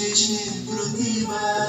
शेषे प्रतिभा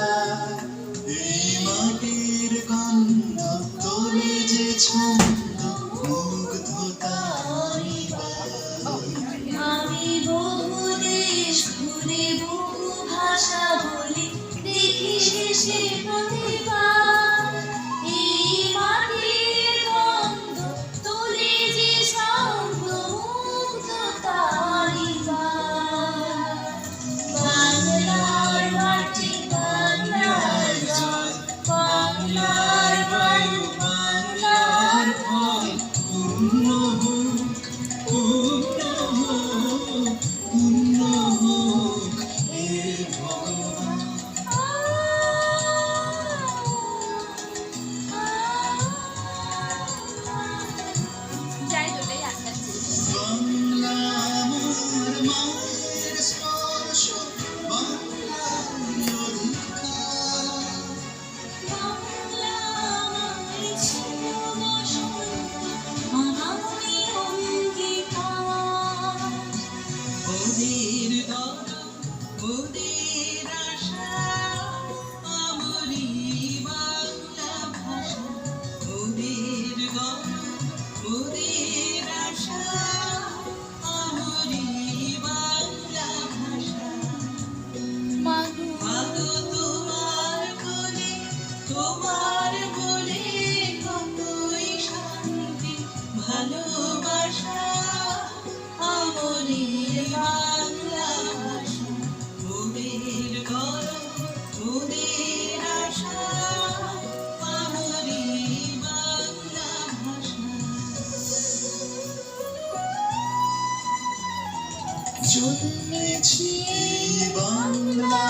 বাংলা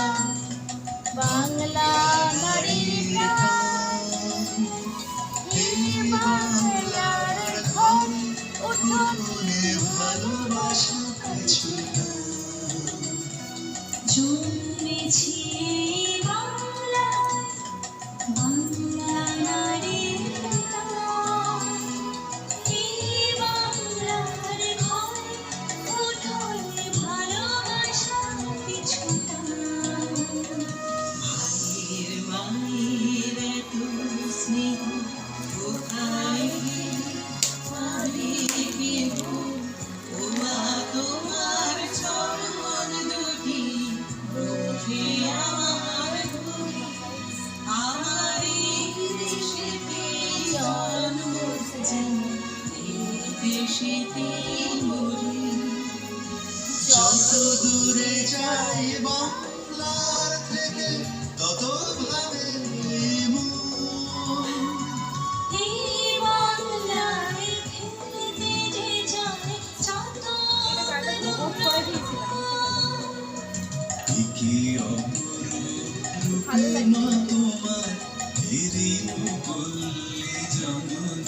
সমান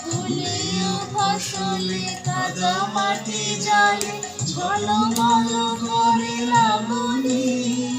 ফুলেও ফসলে কাদা মাটি জালে করে লাবণী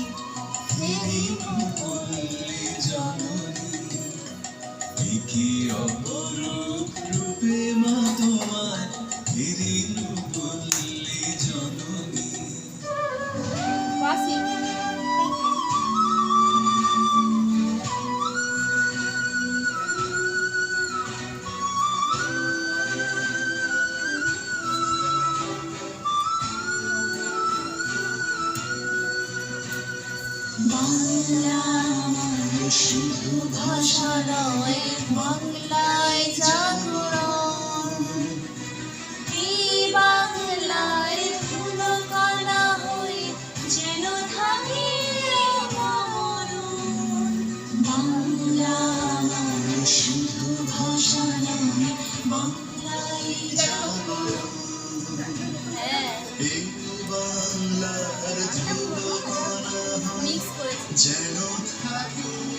শুধু ভাষা নয় বাংলায় জাগরণ। বাংলায় ফুল কানা হই যেন থাকি বাংলা মানে শুধু ভাষা নয় বাংলায় জাগরণ। হ্যাঁ। বাংলার ধুলো যেন থাকি